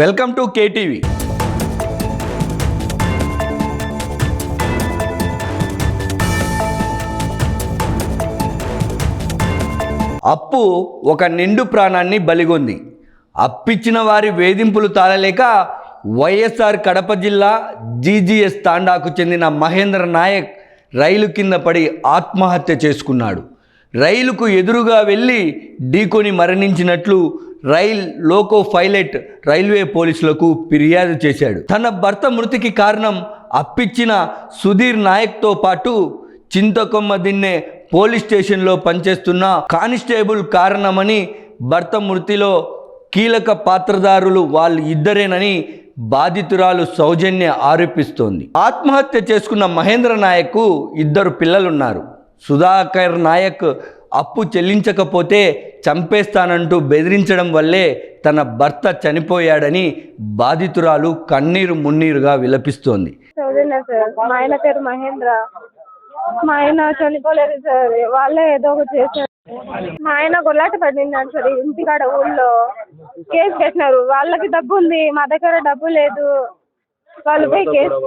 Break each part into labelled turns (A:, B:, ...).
A: Welcome to KTV. అప్పు ఒక నిండు ప్రాణాన్ని బలిగొంది. అప్పిచ్చిన వారి వేధింపులు తాళలేక వైఎస్ఆర్ కడప జిల్లా జీజీఎస్ తాండాకు చెందిన మహేంద్ర నాయక్ రైలు కింద పడి ఆత్మహత్య చేసుకున్నాడు. రైలుకు ఎదురుగా వెళ్ళి ఢీకొని మరణించినట్లు రైల్ లోకో పైలట్ రైల్వే పోలీసులకు ఫిర్యాదు చేశాడు. తన భర్త మృతికి కారణం అప్పిచ్చిన సుధీర్ నాయక్తో పాటు చింతకొమ్మ దిన్నే పోలీస్ స్టేషన్లో పనిచేస్తున్న కానిస్టేబుల్ కారణమని భర్త మృతిలో కీలక పాత్రదారులు వాళ్ళు ఇద్దరేనని బాధితురాలు సౌజన్య ఆరోపిస్తోంది. ఆత్మహత్య చేసుకున్న మహేంద్ర నాయక్కు ఇద్దరు పిల్లలున్నారు. సుధాకర్ నాయక్ అప్పు చెల్లించకపోతే చంపేస్తానంటూ బెదిరించడం వల్లే తన భర్త చనిపోయాడని బాధితురాలు కన్నీరు మున్నీరుగా విలపిస్తోంది.
B: సార్ మా ఆయన పేరు మహేంద్ర. మా ఆయన చనిపోలేదు సార్ వాళ్ళే ఏదో ఒకటి చేశారు. మా ఆయన గొల్లాట పడినాడు సార్ ఇంటికాడ ఊళ్ళో. కేసు పెట్టినారు వాళ్ళకి డబ్బు ఉంది మా దగ్గర డబ్బు లేదు. వాళ్ళు పోయి కేసు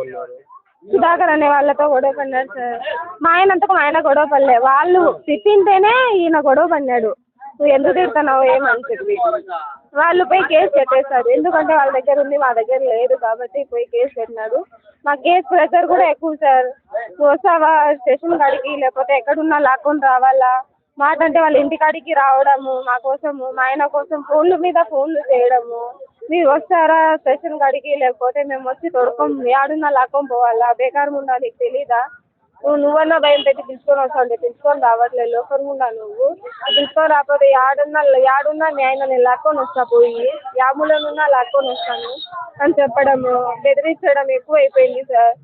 B: సుధాకర్ అనే వాళ్ళతో గొడవ పడినాడు సార్. మా ఆయన అంతకు మా ఆయన గొడవ పడలే వాళ్ళు తిట్టింటేనే ఈయన గొడవ పడినాడు. నువ్వు ఎందుకు తిడుతున్నావు ఏమని వాళ్ళు పోయి కేసు పెట్టేశారు ఎందుకంటే వాళ్ళ దగ్గర ఉంది మా దగ్గర లేదు కాబట్టి పోయి కేసు పెట్టినారు మా కేసు ప్రెషర్ కూడా ఎక్కువ సార్. నువ్వు వస్తావా? స్టేషన్ కాడికి లేకపోతే ఎక్కడున్నా లాక్కొని రావాలా? మాట అంటే వాళ్ళ ఇంటి కాడికి రావడము మా కోసము మా ఆయన కోసం ఫోన్ల మీద ఫోన్లు చేయడము. మీరు వస్తారా స్టేషన్ కాడికి? లేకపోతే మేము వచ్చి తొడుకోం యాడున్నా లాక్కొని పోవాలా? బేకారం ఉండాలి నీకు తెలీదా? నువ్వు నువ్వన్నా భయం పెట్టి పిలుచుకొని వస్తావు పిలుచుకొని రావట్లేదు లోపల ఉన్నా నువ్వు. పిలుచుకొని రాకపోతే యాడున్నా యాడున్నా మీ నేను లాక్కొని వస్తా పోయి. యాములనున్నా లాక్కొని వస్తాను అని చెప్పడము బెదిరించడం ఎక్కువ అయిపోయింది సార్.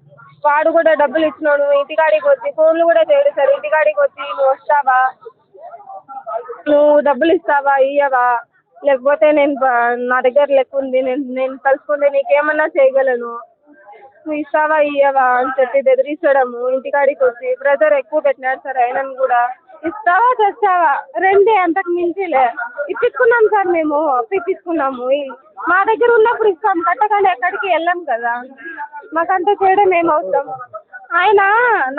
B: వాడు కూడా డబ్బులు ఇచ్చినాడు. ఇంటికాడికి వచ్చి ఫోన్లు కూడా చేయడు సార్. ఇంటికాడికి వచ్చి నువ్వు వస్తావా? నువ్వు డబ్బులు ఇస్తావా? ఇయ్యవా? లేకపోతే నేను నా దగ్గర లెక్క ఉంది. నేను నేను కలుసుకుంటే నీకేమన్నా చేయగలను? నువ్వు ఇస్తావా ఇయ్యవా అని చెప్పి బెదిరించడము ఇంటికాడికి వచ్చి ప్రెజర్ ఎక్కువ పెట్టినాడు సార్ ఆయనను కూడా. ఇస్తావా తెస్తావా రెండే అంతకు మించిలే. ఇప్పించుకున్నాం సార్ మేము ఇప్పించుకున్నాము మా దగ్గర ఉన్నప్పుడు ఇస్తాం కట్టకుండా ఎక్కడికి వెళ్ళాం కదా. మాకంత చేయడం ఏమవుతాం ఆయన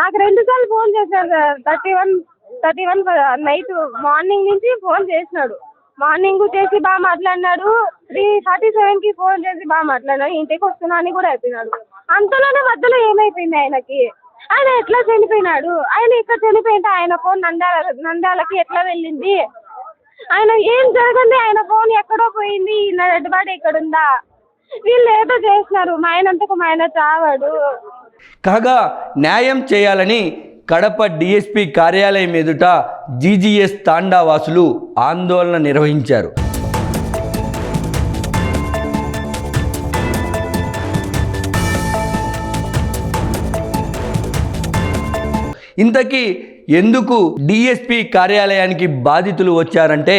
B: నాకు రెండు సార్లు ఫోన్ చేశారు sir. Thirty one thirty one night morning నుంచి ఫోన్ చేసినాడు. మార్నింగ్ చేసి బాగా మాట్లాడినాడు. త్రీ థర్టీ సెవెన్కి ఫోన్ చేసి బాగా మాట్లాడినాడు. ఇంటికి వస్తున్నా అని కూడా అయిపోయినాడు అంతలోనే మధ్యలో ఏమైపోయింది ఆయనకి? ఆయన ఎట్లా చనిపోయినాడు? ఆయన ఇక్కడ చనిపోయింటే ఆయన ఫోన్ నంద్యాల నంద్యాలకి ఎట్లా వెళ్ళింది? ఆయన ఏం జరగండి ఆయన ఫోన్ ఎక్కడో పోయింది? నా రెడ్ ఎక్కడుందా? ఇక్కడ ఉందా వీళ్ళు ఏదో చేసినారు. మా ఆయనంతకు మా ఆయన చావాడు.
A: కాగా న్యాయం చేయాలని కడప డిఎస్పి కార్యాలయం ఎదుట జీజీఎస్ తాండా వాసులు ఆందోళన నిర్వహించారు. ఇంతకీ ఎందుకు డిఎస్పి కార్యాలయానికి బాధితులు వచ్చారంటే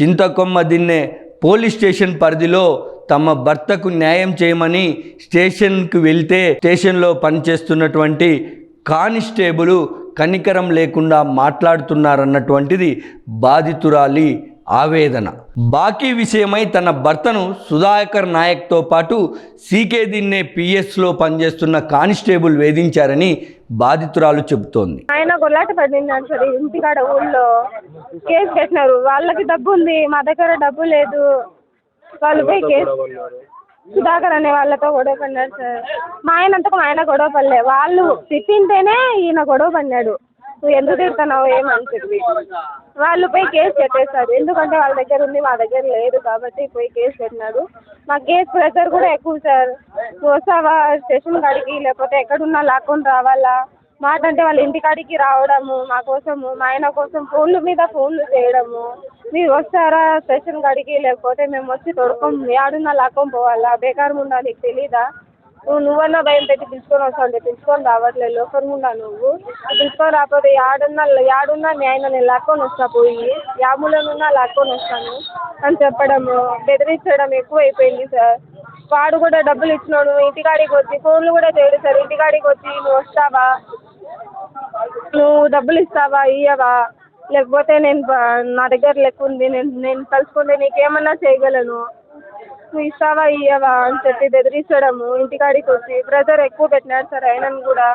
A: చింతకొమ్మ దిన్నే పోలీస్ స్టేషన్ పరిధిలో తమ భర్తకు న్యాయం చేయమని స్టేషన్కు వెళ్తే స్టేషన్లో పనిచేస్తున్నటువంటి కానిస్టేబుల్ కనికరం లేకుండా మాట్లాడుతున్నారన్నటువంటిది బాధితురాలి ఆవేదన. బాకీ విషయమై తన భర్తను సుధాకర్ నాయక్తో పాటు సీకే దిన్నే పిఎస్లో పనిచేస్తున్న కానిస్టేబుల్ వేధించారని బాధితురాలు చెబుతోంది.
B: ఆయన గొల్లాట పడింది సరే ఇంటికాడ ఊళ్ళో కేసు పెట్టినారు. వాళ్ళకి డబ్బు ఉంది మా దగ్గర డబ్బు లేదు. వాళ్ళు పోయి కేసు సుధాకర్ అనే వాళ్ళతో గొడవ పడినాడు సార్. మా ఆయన అంతకు ఆయన గొడవ పడలే. వాళ్ళు తిట్టింటేనే ఈయన గొడవ పడినాడు. నువ్వు ఎందుకు తిడుతున్నావు ఏమని వాళ్ళు పోయి కేసు పెట్టేస్తారు. ఎందుకంటే వాళ్ళ దగ్గర ఉంది మా దగ్గర లేదు కాబట్టి పోయి కేసు పెట్టినాడు. మా కేసు ప్రెషర్ కూడా ఎక్కువ సార్. నువ్వు వస్తావా? స్టేషన్ కాడికి లేకపోతే ఎక్కడున్నా లాక్కొని రావాలా? మాట అంటే వాళ్ళ ఇంటికాడికి రావడము మా కోసము మా ఆయన కోసం ఫోన్ల మీద ఫోన్లు చేయడము. మీరు వస్తారా స్టేషన్ కాడికి? లేకపోతే మేము వచ్చి తొడుకోం యాడున్నా లాక్కొని పోవాలా? బేకారం ఉండాలి నీకు తెలీదా? నువ్వు నువ్వన్నా భయం పెట్టి పిలుచుకొని వస్తావు పిలుచుకొని రావట్లేదు. లోపల ఉన్నా నువ్వు. పిలుచుకొని రాకపోతే యాడున్నా యాడున్నా ఆయన నేను లాక్కొని వస్తా పోయి. యాములనున్నా లాక్కొని వస్తాను అని చెప్పడము బెదిరించడం ఎక్కువైపోయింది సార్. వాడు కూడా డబ్బులు ఇచ్చినాడు. ఇంటికాడికి వచ్చి ఫోన్లు కూడా చేయడు సార్. ఇంటికాడికి వచ్చి నువ్వు వస్తావా? నువ్వు డబ్బులు ఇస్తావా? ఇయ్యవా? లేకపోతే నేను నా దగ్గర లెక్క ఉంది. నేను నేను కలుసుకుంటే నీకేమన్నా చేయగలను? ఇస్తావా ఇయ్యవా అని చెప్పి బెదిరించడము ఇంటికాడికి వచ్చి బ్రదర్ ఎక్కువ పెట్టినాడు సార్ ఆయనను కూడా.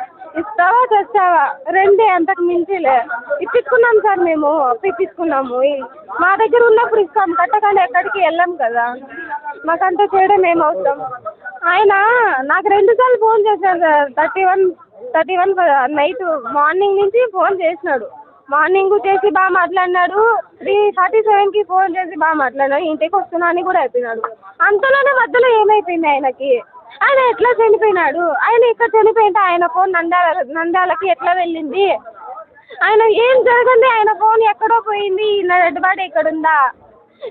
B: ఇస్తావా తెస్తావా? రెండే అంతకు మించిలే. ఇప్పించుకున్నాం సార్ మేము ఇప్పించుకున్నాము మా దగ్గర ఉన్నప్పుడు ఇస్తాం కట్టకుండా ఎక్కడికి వెళ్ళాం కదా. మాకంత చేయడం మేము అవుతాం ఆయన నాకు రెండు సార్లు ఫోన్ చేశాడు sir thirty one thirty one night morning నుంచి ఫోన్ చేసినాడు. మార్నింగ్ చేసి బాగా మాట్లాడినాడు. త్రీ ఫార్టీ సెవెన్కి ఫోన్ చేసి బాగా మాట్లాడినాడు. ఇంటికి వస్తున్నా అని కూడా అయిపోయినాడు. అంతలోనే మధ్యలో ఏమైపోయింది ఆయనకి? ఆయన ఎట్లా చనిపోయినాడు? ఆయన ఇక్కడ చనిపోయింటే ఆయన ఫోన్ నంద్యాల నంద్యాలకి ఎట్లా వెళ్ళింది? ఆయన ఏం జరగండి ఆయన ఫోన్ ఎక్కడో పోయింది? నా రెడ్ ఇక్కడ ఉందా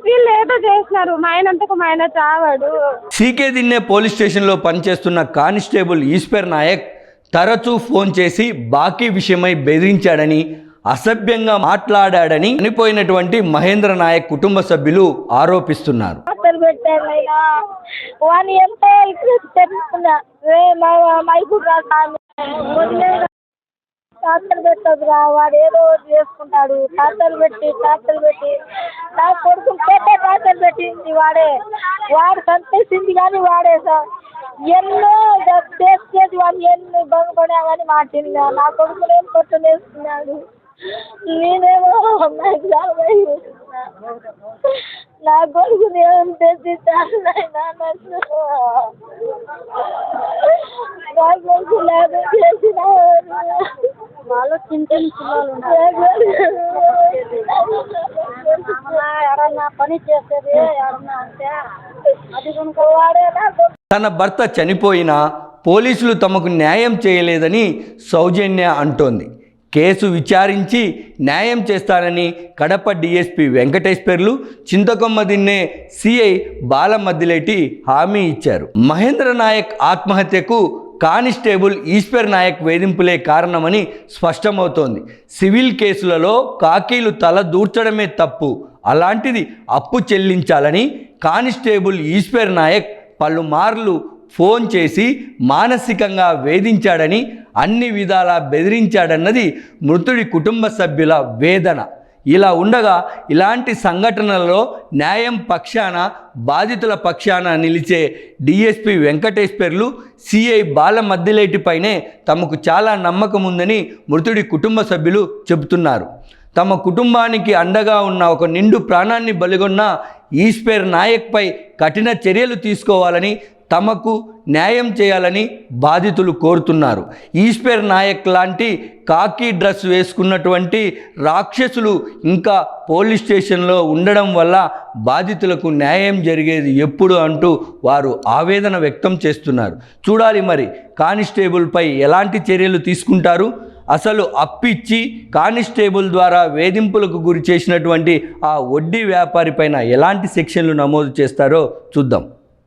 B: వీళ్ళు ఏదో చేసినారు. మా ఆయనంతకు మా ఆయన చావాడు.
A: సీకే దిన్నే పోలీస్ స్టేషన్లో పనిచేస్తున్న కానిస్టేబుల్ ఈశ్వర్ నాయక్ తరచూ ఫోన్ చేసి బాకీ విషయమై బెదిరించాడని అసభ్యంగా మాట్లాడాడని చనిపోయినటువంటి మహేంద్ర నాయక్ కుటుంబ సభ్యులు ఆరోపిస్తున్నారు.
C: హాస్టల్ పెట్టానైనా వాని తెలుసుకున్నా రే టార్చర్ పెట్టదురా వాడు ఏదో ఒకటి చేసుకుంటాడు. టార్చర్ పెట్టి టార్చర్ పెట్టి. నా కొడుకు పెట్టే టార్చర్ పెట్టింది వాడే. వాడు సంతేసింది కానీ వాడే సార్ ఎన్నో చేసేది వాడు ఎన్ని భంగపడా కానీ మాటిందా. నా కొడుకుని ఏం కొట్టునేస్తున్నాడు నేనేమో నా కొడుకు ఏం తెచ్చిస్తాను నాయనా నా కొడుకు లేదు చేసిన వాళ్ళు చింతని ఎవరన్నా పని చేసేది ఎవరన్నా అంటే అది కనుక వాడే నాకు
A: తన భర్త చనిపోయినా పోలీసులు తమకు న్యాయం చేయలేదని సౌజన్య అంటోంది. కేసు విచారించి న్యాయం చేస్తానని కడప డిఎస్పి వెంకటేశ్వర్లు చింతకొమ్మ దిన్నే సిఐ బాలమద్దిలేటి హామీ ఇచ్చారు. మహేంద్ర నాయక్ ఆత్మహత్యకు కానిస్టేబుల్ ఈశ్వర్ నాయక్ వేధింపులే కారణమని స్పష్టమవుతోంది. సివిల్ కేసులలో కాకీలు తల దూర్చడమే తప్పు. అలాంటిది అప్పు చెల్లించాలని కానిస్టేబుల్ ఈశ్వర్ నాయక్ పలుమార్లు ఫోన్ చేసి మానసికంగా వేధించాడని అన్ని విధాలా బెదిరించాడన్నది మృతుడి కుటుంబ సభ్యుల వేదన. ఇలా ఉండగా ఇలాంటి సంఘటనలలో న్యాయం పక్షాన బాధితుల పక్షాన నిలిచే డిఎస్పి వెంకటేశ్వర్లు సిఐ బాలమద్దిలేటిపైనే తమకు చాలా నమ్మకం ఉందని మృతుడి కుటుంబ సభ్యులు చెబుతున్నారు. తమ కుటుంబానికి అండగా ఉన్న ఒక నిండు ప్రాణాన్ని బలిగొన్న ఈశ్వర్ నాయక్పై కఠిన చర్యలు తీసుకోవాలని తమకు న్యాయం చేయాలని బాధితులు కోరుతున్నారు. ఈశ్వర్ నాయక్ లాంటి కాకి డ్రెస్ వేసుకున్నటువంటి రాక్షసులు ఇంకా పోలీస్ స్టేషన్లో ఉండడం వల్ల బాధితులకు న్యాయం జరిగేది ఎప్పుడు అంటూ వారు ఆవేదన వ్యక్తం చేస్తున్నారు. చూడాలి మరి కానిస్టేబుల్పై ఎలాంటి చర్యలు తీసుకుంటారు? అసలు అప్పిచ్చి కానిస్టేబుల్ ద్వారా వేధింపులకు గురి చేసినటువంటి ఆ వడ్డీ వ్యాపారి పైన ఎలాంటి సెక్షన్లు నమోదు చేస్తారో చూద్దాం.